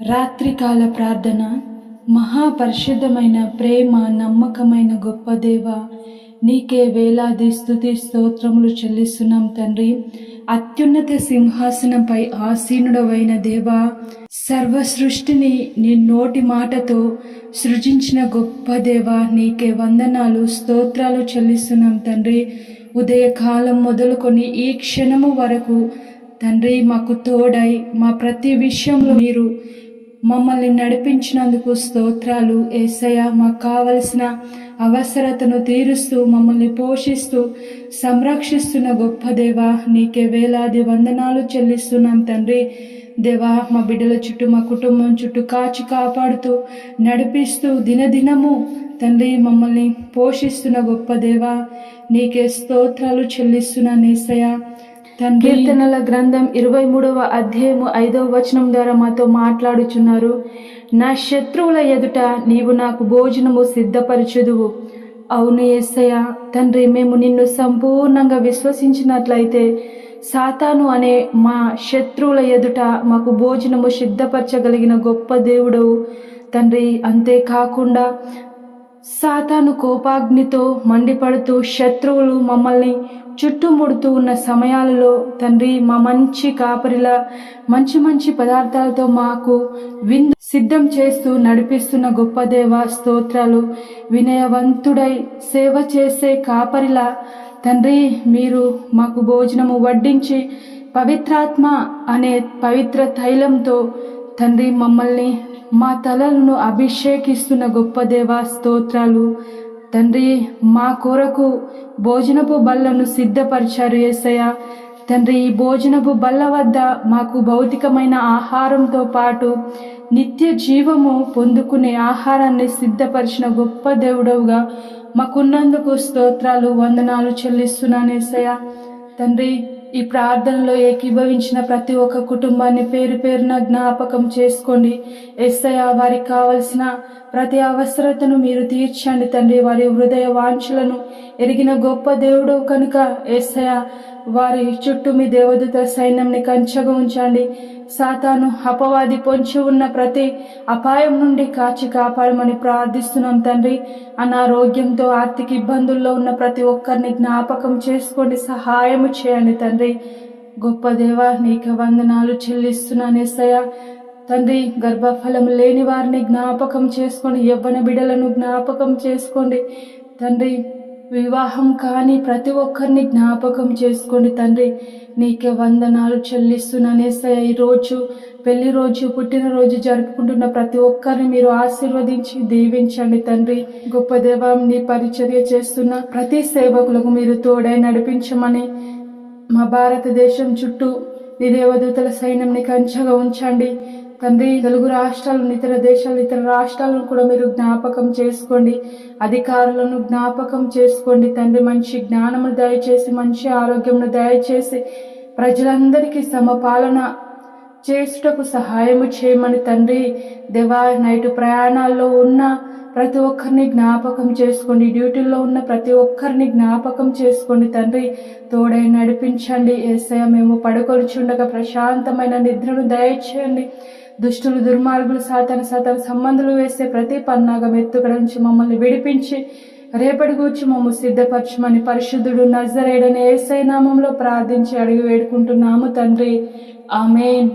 రాత్రికాల ప్రార్థన మహాపరిశుద్ధమైన ప్రేమ నమ్మకమైన గొప్ప దేవ నీకే వేలాది స్థుతి స్తోత్రములు చెల్లిస్తున్నాం తండ్రి. అత్యున్నత సింహాసనంపై ఆసీనుడవైన దేవ సర్వ సృష్టిని నీ నోటి మాటతో సృజించిన గొప్ప దేవ నీకే వందనాలు స్తోత్రాలు చెల్లిస్తున్నాం తండ్రి. ఉదయకాలం మొదలుకొని ఈ క్షణము వరకు తండ్రి మాకు తోడై మా ప్రతి విషయంలో మీరు మమ్మల్ని నడిపించినందుకు స్తోత్రాలు. ఏసయ మాకు కావలసిన అవసరతను తీరుస్తూ మమ్మల్ని పోషిస్తూ సంరక్షిస్తున్న గొప్ప దేవ నీకే వేలాది వందనాలు చెల్లిస్తున్నాం తండ్రి. దేవా మా బిడ్డల చుట్టూ మా కుటుంబం చుట్టూ కాచి కాపాడుతూ నడిపిస్తూ దినదినము తండ్రి మమ్మల్ని పోషిస్తున్న గొప్ప దేవా నీకే స్తోత్రాలు చెల్లిస్తున్నాను ఏసయ్య. కీర్తనల గ్రంథం ఇరవై మూడవ అధ్యాయము ఐదవ వచనం ద్వారా మాతో మాట్లాడుచున్నారు. నా శత్రువుల ఎదుట నీవు నాకు భోజనము సిద్ధపరచుదువు. అవును యేసయ్య తండ్రి మేము నిన్ను సంపూర్ణంగా విశ్వసించినట్లయితే సాతాను అనే మా శత్రువుల ఎదుట మాకు భోజనము సిద్ధపరచగలిగిన గొప్ప దేవుడవు. తండ్రి అంతేకాకుండా సాతాను కోపాగ్నితో మండిపడుతూ శత్రువులు మమ్మల్ని చుట్టుముడుతూ ఉన్న సమయాలలో తండ్రి మా మంచి కాపరిలా మంచి మంచి పదార్థాలతో మాకు విందు సిద్ధం చేస్తూ నడిపిస్తున్న గొప్ప దేవ స్తోత్రాలు వినయవంతుడై సేవ చేసే కాపరిలా తండ్రి మీరు మాకు భోజనము వడ్డించి పవిత్రాత్మ అనే పవిత్ర తైలంతో తండ్రి మమ్మల్ని మా తలలను అభిషేకిస్తున్న గొప్ప దేవా స్తోత్రాలు తండ్రి మా కొరకు భోజనపు బల్లను సిద్ధపరిచారు ఏసయ్య. తండ్రి ఈ భోజనపు బల్ల వద్ద మాకు భౌతికమైన ఆహారంతో పాటు నిత్య జీవము పొందుకునే ఆహారాన్ని సిద్ధపరిచిన గొప్ప దేవుడవుగా మాకున్నందుకు స్తోత్రాలు వందనాలు చెల్లిస్తున్నాను ఏసయ్య. తండ్రి ఈ ప్రార్థనలో ఏకీభవించిన ప్రతి ఒక్క కుటుంబాన్ని పేరు పేరున జ్ఞాపకం చేసుకోండి. ఎస్ఐ వారికి కావలసిన ప్రతి అవసరతను మీరు తీర్చండి తండ్రి. వారి హృదయ వాంఛలను ఎరిగిన గొప్ప దేవుడు కనుక ఎస్ఐ వారి చుట్టూ మీ దేవదూత సైన్యంని కంచగా ఉంచండి. సాతాను అపవాది పొంచి ఉన్న ప్రతి అపాయం నుండి కాచి కాపాడమని ప్రార్థిస్తున్నాం తండ్రి. అనారోగ్యంతో ఆర్థిక ఇబ్బందుల్లో ఉన్న ప్రతి ఒక్కరిని జ్ఞాపకం చేసుకోండి సహాయం చేయండి తండ్రి. గొప్ప దేవ నీకు వందనాలు చెల్లిస్తున్నాను ఎస్సయ్య తండ్రి గర్భఫలం లేని వారిని జ్ఞాపకం చేసుకోండి యవ్వన బిడలను జ్ఞాపకం చేసుకోండి. తండ్రి వివాహం కాని ప్రతి ఒక్కరిని జ్ఞాపకం చేసుకోండి తండ్రి నీకే వందనాలు చెల్లిస్తున్నాను ఏసయ్య ఈరోజు పెళ్ళి రోజు పుట్టినరోజు జరుపుకుంటున్న ప్రతి ఒక్కరిని మీరు ఆశీర్వదించి దీవించండి తండ్రి. గొప్ప దేవాన్ని పరిచర్య చేస్తున్న ప్రతి సేవకులకు మీరు తోడై నడిపించమని మా భారతదేశం చుట్టూ నీ దేవదూతల సైన్యంని కంచగా ఉంచండి. తండ్రి తెలుగు రాష్ట్రాలను ఇతర దేశాలు ఇతర రాష్ట్రాలను కూడా మీరు జ్ఞాపకం చేసుకోండి. అధికారులను జ్ఞాపకం చేసుకోండి. తండ్రి మంచి జ్ఞానము దయచేసి మంచి ఆరోగ్యమును దయచేసి ప్రజలందరికీ సమపాలన చేసుటకు సహాయము చేయమని తండ్రి దేవా నైటు ప్రయాణాల్లో ఉన్న ప్రతి ఒక్కరిని జ్ఞాపకం చేసుకోండి డ్యూటీల్లో ఉన్న ప్రతి ఒక్కరిని జ్ఞాపకం చేసుకోండి తండ్రి తోడై నడిపించండి. ఏసయ మేము పడుకొలుచుండగా ప్రశాంతమైన నిద్రను దయచేయండి. దుష్టులు దుర్మార్గులు సాతన సాతన సంబంధులు వేసే ప్రతి పన్నాగం ఎత్తుకడ నుంచి మమ్మల్ని విడిపించి రేపటి గురించి మమ్మల్ని సిద్ధపరచమని పరిశుద్ధుడు నజరేడని ఏసై నామంలో ప్రార్థించి అడిగి వేడుకుంటున్నాము తండ్రి. ఆమెన్.